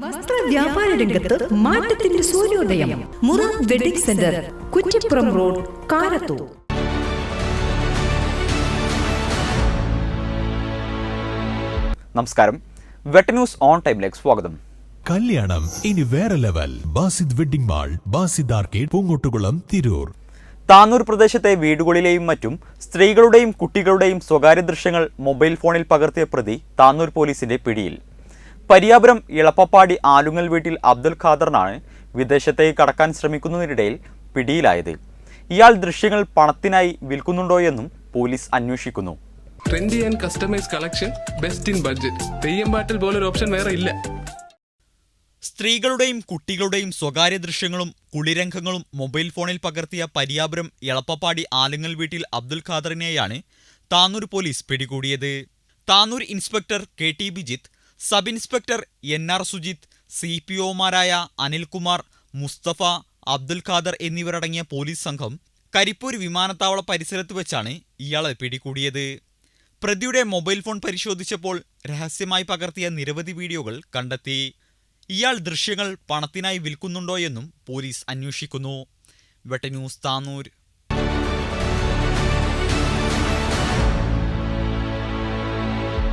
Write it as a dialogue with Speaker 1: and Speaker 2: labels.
Speaker 1: വസ്ത്ര വ്യാപാര രംഗത്ത് മാറ്റത്തിന്റെ സൂര്യോദയം. Mura wedding centre Kuttippuram road Karathur.
Speaker 2: നമസ്കാരം. വെട്ട ന്യൂസ് ഓൺ ടൈമിലേക്ക് സ്വാഗതം.
Speaker 3: കല്യാണം ഇനി വേറെ level. Basid wedding mall Basid arcade Poonkottukulam Tirur.
Speaker 2: Tanur പ്രദേശത്തെ വീടുകളിലെയും മറ്റും സ്ത്രീകളുടെയും കുട്ടികളുടെയും സ്വകാര്യ ദൃശ്യങ്ങൾ മൊബൈൽ ഫോണിൽ പകർത്തിയ പ്രതി താനൂർ പോലീസിന്റെ പിടിയിൽ. പരിയാപുരം ഇളപ്പപ്പാടി ആലുങ്ങൽ വീട്ടിൽ അബ്ദുൽ ഖാദറിനാണ് വിദേശത്തേക്ക് കടക്കാൻ ശ്രമിക്കുന്നതിനിടയിൽ പിടിയിലായത്. ഇയാൾ ദൃശ്യങ്ങൾ പണത്തിനായി വിൽക്കുന്നുണ്ടോയെന്നും പോലീസ് അന്വേഷിക്കുന്നു.
Speaker 4: Trendy and customise collection best in budget Theyyam പാട്ടിൽ പോലൊരു ഓപ്ഷൻ വേറെ ഇല്ല.
Speaker 2: സ്ത്രീകളുടെയും കുട്ടികളുടെയും സ്വകാര്യ ദൃശ്യങ്ങളും കുളിരംഗങ്ങളും മൊബൈൽ ഫോണിൽ പകർത്തിയ പരിയാപുരം എളപ്പപ്പാടി ആലുങ്ങൽ വീട്ടിൽ അബ്ദുൽ ഖാദറിനെയാണ് താനൂർ പോലീസ് പിടികൂടിയത്. Tanur inspector K T Bijith sub inspector N R Sujith C P ഒമാരായ Anilkumar Mustafa Abdul Khader എന്നിവരടങ്ങിയ പോലീസ് സംഘം കരിപ്പൂർ വിമാനത്താവള പരിസരത്ത് വെച്ചാണ് ഇയാളെ പിടികൂടിയത്. പ്രതിയുടെ മൊബൈൽ ഫോൺ പരിശോധിച്ചപ്പോൾ രഹസ്യമായി പകർത്തിയ നിരവധി വീഡിയോകൾ കണ്ടെത്തി. ഇയാൾ ദൃശ്യങ്ങൾ പണത്തിനായി വിൽക്കുന്നുണ്ടോയെന്നും പോലീസ് അന്വേഷിക്കുന്നു. വെട്ട ന്യൂസ് താന്നൂർ